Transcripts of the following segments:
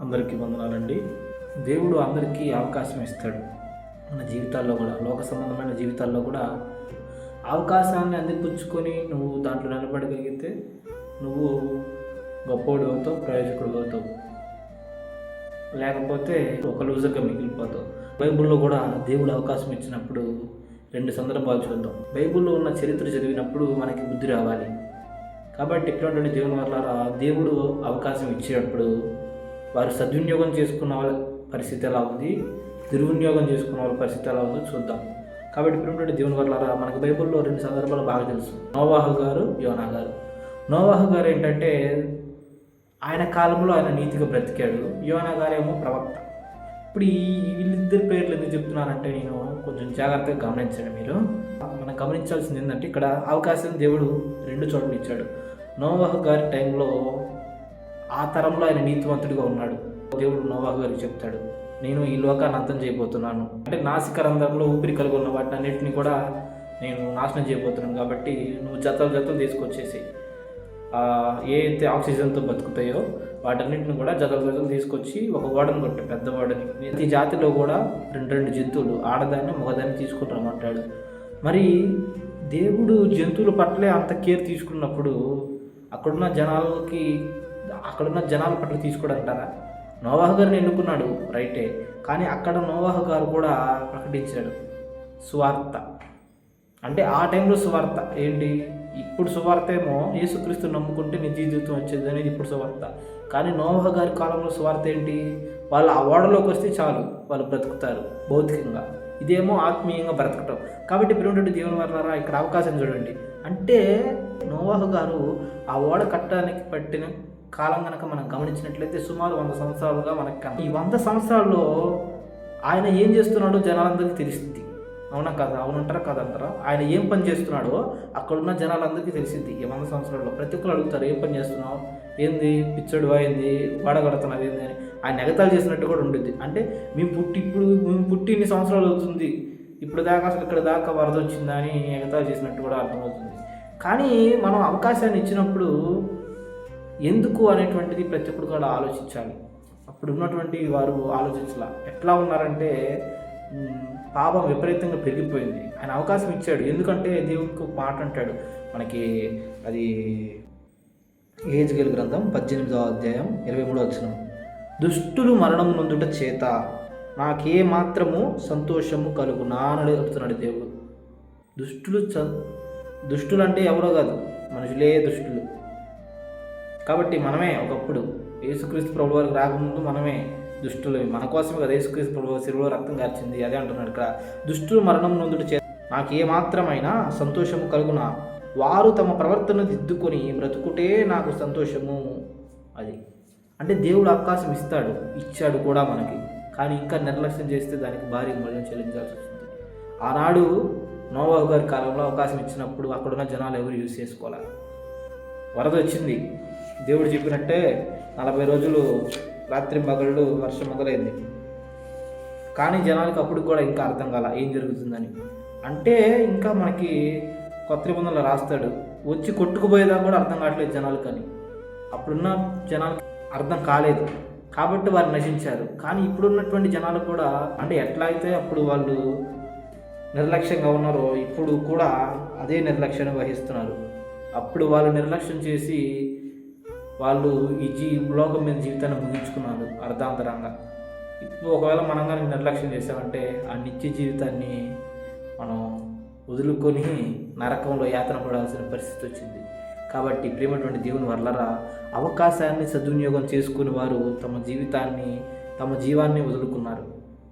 అందరికీ వందనాలండి. దేవుడు అందరికీ అవకాశం ఇస్తాడు. మన జీవితాల్లో కూడా లోక సంబంధమైన జీవితాల్లో కూడా అవకాశాన్ని అందిపుచ్చుకొని నువ్వు దాంట్లో నిలబడగలిగితే నువ్వు గొప్పోడు అవుతావు ప్రయోజకుడు అవుతావు. లేకపోతే ఒక లూజర్గా మిగిలిపోతావు. బైబిల్లో కూడా దేవుడు అవకాశం ఇచ్చినప్పుడు రెండు సందర్భాలు చూద్దాం. బైబిల్లో ఉన్న చరిత్ర చదివినప్పుడు మనకి బుద్ధి రావాలి. కాబట్టి ఇక్కడ దేవుని వల్ల దేవుడు అవకాశం ఇచ్చేటప్పుడు వారు సద్వినియోగం చేసుకున్న వాళ్ళ పరిస్థితి ఎలా ఉంది? దుర్వినియోగం చేసుకున్న వాళ్ళ పరిస్థితి ఎలా ఉందో చూద్దాం. కాబట్టి ఇప్పుడు దేవుని వర్లారా మనకు బైబిల్లో రెండు సందర్భాలు బాగా తెలుసు. నోవాహు గారు యోనా గారు. నోవాహు గారు ఏంటంటే ఆయన కాలంలో ఆయన నీతిగా బ్రతికాడు. యోనా గారేమో ప్రవక్త. ఇప్పుడు ఈ వీళ్ళిద్దరి పేర్లు ఎందుకు చెప్తున్నానంటే నేను కొంచెం జాగ్రత్తగా గమనించండి మీరు. మనం గమనించాల్సింది ఏంటంటే ఇక్కడ అవకాశం దేవుడు రెండు చోట్ల ఇచ్చాడు. నోవాహు గారి టైంలో ఆ తరంలో ఆయన నీతివంతుడిగా ఉన్నాడు. దేవుడు నోవాహు గారికి చెప్తాడు నేను ఈ లోకాన్ని అంతం చేయబోతున్నాను. అంటే నాసికరంధ్రంలో ఊపిరి కలిగి ఉన్న వాటిని అన్నింటినీ కూడా నేను నాశనం చేయబోతున్నాను కాబట్టి నువ్వు జతలు జతలు తీసుకొచ్చేసి ఏ అయితే ఆక్సిజన్తో బతుకుతాయో వాటన్నింటిని కూడా జతలు జతలు తీసుకొచ్చి ఒక ఓడను కొట్టు పెద్ద ఓడని. ప్రతి జాతిలో కూడా రెండు రెండు జంతువులు ఆడదాన్ని మగదాన్ని తీసుకుని రమ్మంటాడు. మరి దేవుడు జంతువుల పట్లే అంత కేర్ తీసుకున్నప్పుడు అక్కడున్న జనాలకి అక్కడున్న జనాల పట్ల తీసుకోడంటారా? నోవాహు గారిని ఎన్నుకున్నాడు? రైటే. కానీ అక్కడ నోవాహు గారు కూడా ప్రకటించాడు. సువార్త. అంటే ఆ టైంలో సువార్త. ఏంటి? ఇప్పుడు సువార్త ఏమో యేసుక్రీస్తు నమ్ముకుంటే నిజ జీవితం వచ్చేది అనేది ఇప్పుడు సువార్త. కానీ నోవాహ గారి కాలంలో సువార్త ఏంటి? వాళ్ళు ఆ ఓడలోకి వస్తే చాలు. వాళ్ళు బ్రతుకుతారు భౌతికంగా. ఇదేమో ఆత్మీయంగా బ్రతకటం. కాబట్టి పిలువంటి దేవుని వర్ణారా ఇక్కడ అవకాశం చూడండి. అంటే నోవాహు గారు ఆ ఓడ కట్టడానికి పట్టిన కాలం కనుక మనం గమనించినట్లయితే సుమారు వంద సంవత్సరాలుగా మనకు ఈ వంద సంవత్సరాల్లో ఆయన ఏం చేస్తున్నాడో జనాలందరికీ తెలుస్తుంది అవునా కదా? అవునంటారా కదంటారా? ఆయన ఏం పని చేస్తున్నాడో అక్కడున్న జనాలందరికీ తెలిసింది ఈ వంద సంవత్సరాల్లో. ప్రతి ఒక్కరు అడుగుతారు ఏం పని చేస్తున్నావు? ఏంది? పిచ్చడు ఏంది? వాడగడుతున్నావు? ఏంది? అని. ఆయన ఎగతాలు చేసినట్టు కూడా ఉంటుంది అంటే మేము పుట్టి ఇప్పుడు మేము పుట్టి ఇన్ని సంవత్సరాలు అవుతుంది. ఇప్పుడు దాకా అసలు ఇక్కడ దాకా వరద వచ్చిందని అని ఎగతాలు చేసినట్టు కూడా అర్థమవుతుంది. కానీ మనం అవకాశాన్ని ఇచ్చినప్పుడు ఎందుకు అనేటువంటిది ప్రతి ఒక్కరు కూడా ఆలోచించాలి. అప్పుడు ఉన్నటువంటి వారు ఆలోచించాల. ఎట్లా ఉన్నారంటే పాపం విపరీతంగా పెరిగిపోయింది. ఆయన అవకాశం ఇచ్చాడు. ఎందుకంటే దేవుడికి ఒక మాట అంటాడు. మనకి అది ఏజ్గల్ గ్రంథం పద్దెనిమిదవ అధ్యాయం ఇరవై మూడో వచ్చిన దుష్టులు మరణం నొందుట చేత నాకే మాత్రము సంతోషము కలుగు నానడు చెప్తున్నాడు దేవుడు. దుష్టులు చ దుష్టులు అంటే ఎవరో కాదు. మనుషులే దుష్టులు. కాబట్టి మనమే ఒకప్పుడు యేసుక్రీస్తు ప్రభు వారికి రాకముందు మనమే దుష్టులు మన కోసమే కదా యేసుక్రీస్తు ప్రభు శిలువలో రక్తం గార్చింది. అదే అంటున్నాడు ఇక్కడ. దుష్టులు మరణం నొందుడు చే నాకు ఏమాత్రమైనా సంతోషము కలుగున? వారు తమ ప్రవర్తన దిద్దుకొని బ్రతుకుటే నాకు సంతోషము అది. అంటే దేవుడు అవకాశం ఇస్తాడు ఇచ్చాడు కూడా మనకి. కానీ ఇంకా నిర్లక్ష్యం చేస్తే దానికి భారీ మూల్యం చెల్లించాల్సి వస్తుంది. ఆనాడు నోవాహు గారి కాలంలో అవకాశం ఇచ్చినప్పుడు అక్కడున్న జనాలు ఎవరు యూజ్ చేసుకోవాలి వరద వచ్చింది. దేవుడు చెప్పినట్టే నలభై రోజులు రాత్రి మగళ్ళు వర్షం మొదలైంది. కానీ జనాలకి అప్పుడు కూడా ఇంకా అర్థం కాల ఏం జరుగుతుందని. అంటే ఇంకా మనకి కొత్త నిబంధనలు రాస్తాడు. వచ్చి కొట్టుకుపోయేదా కూడా అర్థం కావట్లేదు జనాలు కానీ అప్పుడున్న జనాలకి అర్థం కాలేదు. కాబట్టి వారు నశించారు. కానీ ఇప్పుడున్నటువంటి జనాలు కూడా అంటే ఎట్లా అయితే అప్పుడు వాళ్ళు నిర్లక్ష్యంగా ఉన్నారో ఇప్పుడు కూడా అదే నిర్లక్ష్యాన్ని వహిస్తున్నారు. అప్పుడు వాళ్ళు నిర్లక్ష్యం చేసి వాళ్ళు ఈ జీ లోకం మీద జీవితాన్ని ముగించుకున్నారు అర్ధాంతరంగా. ఇప్పుడు ఒకవేళ మనం కానీ నిర్లక్ష్యం చేసామంటే ఆ నిత్య జీవితాన్ని మనం వదులుకొని నరకంలో యాతన పడాల్సిన పరిస్థితి వచ్చింది. కాబట్టి ప్రేమటువంటి దేవుని వల్లరా అవకాశాన్ని సద్వినియోగం చేసుకుని వారు తమ జీవితాన్ని తమ జీవాన్ని వదులుకున్నారు.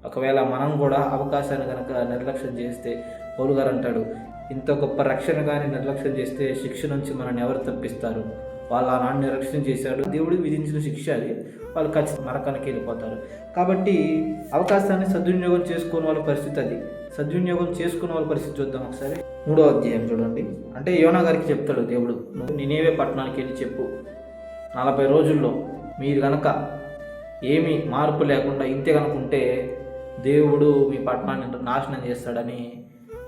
ఒకవేళ మనం కూడా అవకాశాన్ని కనుక నిర్లక్ష్యం చేస్తే పౌలు గారు అంటాడు ఇంత గొప్ప రక్షణ కానీ నిర్లక్ష్యం చేస్తే శిక్ష నుంచి మనల్ని ఎవరు తప్పిస్తారు? వాళ్ళు ఆనాడు నిర్లక్ష్యం చేశాడు. దేవుడు విధించిన శిక్ష అది. వాళ్ళు ఖచ్చితంగా నరకానికి వెళ్ళిపోతారు. కాబట్టి అవకాశాన్ని సద్వినియోగం చేసుకునే వాళ్ళ పరిస్థితి అది. సద్వినియోగం చేసుకునే వాళ్ళ పరిస్థితి చూద్దాం ఒకసారి. మూడో అధ్యాయం చూడండి. అంటే యోనా గారికి చెప్తాడు దేవుడు నువ్వు నేనేవే పట్టణానికి వెళ్ళి చెప్పు. నలభై రోజుల్లో మీరు కనుక ఏమీ మార్పు లేకుండా ఇంతే కనుక ఉంటే దేవుడు మీ పట్టణాన్ని నాశనం చేస్తాడని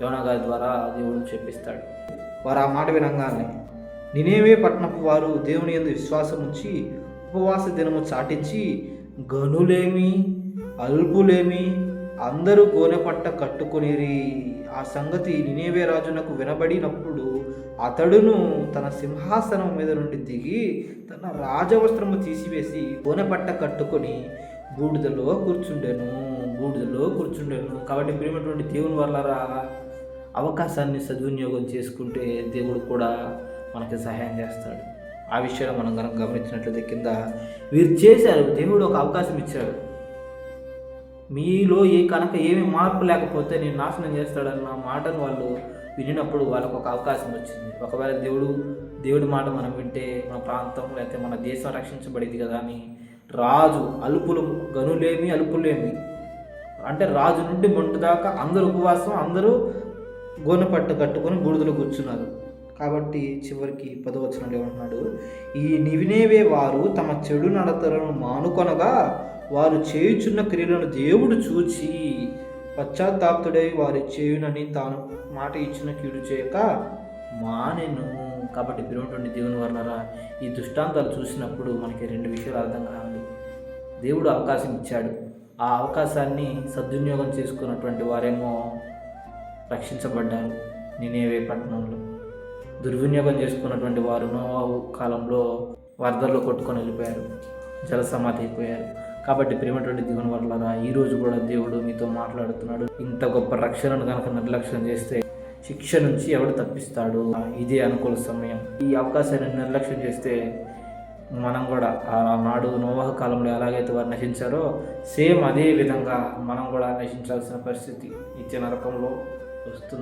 యోనా గారి ద్వారా దేవుడు చెప్పిస్తాడు. వారు ఆ మాట వినంగానే నినేవే పట్టణపు వారు దేవుని యందు విశ్వాసం ఉపవాస దినము చాటించి గనులేమి అల్పులేమి అందరూ గోనెపట్ట కట్టుకునేరి. ఆ సంగతి నినేవే రాజునకు వినబడినప్పుడు అతడును తన సింహాసనం మీద నుండి దిగి తన రాజవస్త్రము తీసివేసి గోనెపట్ట కట్టుకొని బూడిదలో కూర్చుండెను బూడిదలో కూర్చుండెను. కాబట్టి ప్రియమైనటువంటి దేవుని వల్లరా అవకాశాన్ని సద్వినియోగం చేసుకుంటే దేవుడు కూడా మనకి సహాయం చేస్తాడు. ఆ విషయంలో మనం కనుక గమనించినట్లయితే కింద వీరు చేశారు. దేవుడు ఒక అవకాశం ఇచ్చాడు. మీలో ఏ కనుక ఏమి మార్పు లేకపోతే నేను నాశనం చేస్తాడన్న మాటను వాళ్ళు వినినప్పుడు వాళ్ళకు ఒక అవకాశం వచ్చింది. ఒకవేళ దేవుడు దేవుడి మాట మనం వింటే మన ప్రాంతం లేకపోతే మన దేశం రక్షించబడింది కదా అని రాజు అలుపులు గనులేమి అలుపులేమి. అంటే రాజు నుండి మొంటి దాకా అందరూ ఉపవాసం అందరూ గోనె పట్టు కట్టుకొని బూడిదలో కూర్చున్నారు. కాబట్టి చివరికి పదవచనంలో ఏమంటున్నాడు? ఈ నివినేవే వారు తమ చెడు నడతలను మానుకొనగా వారు చేయుచున్న క్రియలను దేవుడు చూచి పశ్చాత్తాప్తుడై వారి చేయునని తాను మాట ఇచ్చిన కీడు చేయక మానెను. కాబట్టి పిలువటువంటి దేవుని వర్ణరా ఈ దృష్టాంతాలు చూసినప్పుడు మనకి రెండు విషయాలు అర్థం కావాలి. దేవుడు అవకాశం ఇచ్చాడు. ఆ అవకాశాన్ని సద్వినియోగం చేసుకున్నటువంటి వారేమో రక్షించబడ్డారు. నినేవే పట్టణంలో. దుర్వినియోగం చేసుకున్నటువంటి వారు నోవాహు కాలంలో వరదల్లో కొట్టుకొని వెళ్ళిపోయారు జలసమాధి అయిపోయారు. కాబట్టి ప్రేమటువంటి దేవుని వల్ల ఈ రోజు కూడా దేవుడు మీతో మాట్లాడుతున్నాడు. ఇంత గొప్ప రక్షణను కనుక నిర్లక్ష్యం చేస్తే శిక్ష నుంచి ఎవడు తప్పిస్తాడు? ఇదే అనుకూల సమయం. ఈ అవకాశాన్ని నిర్లక్ష్యం చేస్తే మనం కూడా ఆనాడు నోవాహ కాలంలో ఎలాగైతే వారు నశించారో సేమ్ అదే విధంగా మనం కూడా నశించాల్సిన పరిస్థితి నిత్య నరకంలో వస్తుంది.